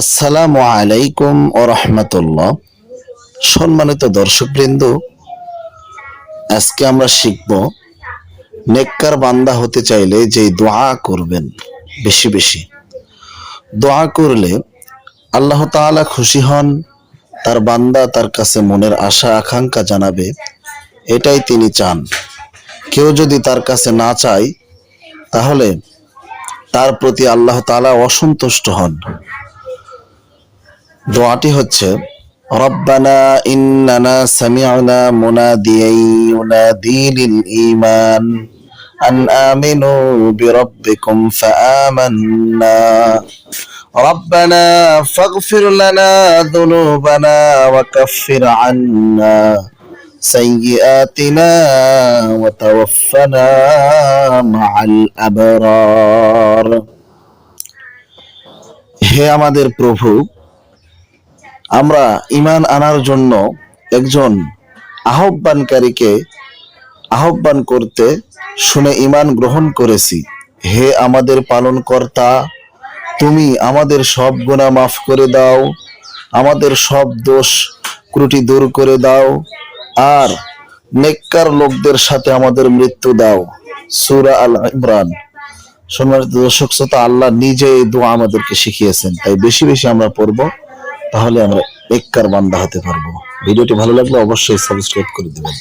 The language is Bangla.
আসসালামু আলাইকুম ও রহমতুল্লাহ। সম্মানিত দর্শকবৃন্দ, আজকে আমরা শিখব, নেককার বান্দা হতে চাইলে যে দোয়া করবেন, বেশি বেশি। দোয়া করলে আল্লাহ তাআলা খুশি হন, তার বান্দা তার কাছে মনের আশা, আকাঙ্ক্ষা জানাবে, এটাই তিনি চান। কেউ যদি তার কাছে না চায়, তাহলে তার প্রতি আল্লাহ তাআলা অসন্তুষ্ট হন। দোয়াটি হচ্ছে রব্বানা ইন্নানা সামি'না মুনাদিয়ান ইউনাদি লিল ঈমান আন আমিনু বিরাব্বিকুম ফাআমান্না ربنا فاغفر لنا ذنوبنا وكفر عنا سيئاتنا وتوفنا مع الأبرار হে আমাদের প্রভু আমরা ইমান আনার জন্য একজন আহ্বানকারীকে আহ্বান করতে শুনে ইমান গ্রহণ করেছি। হে আমাদের পালনকর্তা, তুমি আমাদের সব গুণা মাফ করে দাও, আমাদের সব দোষ ত্রুটি দূর করে দাও, আর নেককার লোকদের সাথে আমাদের মৃত্যু দাও। সুরা আল ইমরান। সম্মানিত দর্শক, শ্রোতা, আল্লাহ নিজে এই দোয়া আমাদেরকে শিখিয়েছেন। তাই বেশি বেশি আমরা পড়ব। তাহলে আমরা নেককার বান্দা হতে পারব। ভিডিওটি ভালো লাগলে অবশ্যই সাবস্ক্রাইব করে দেবেন।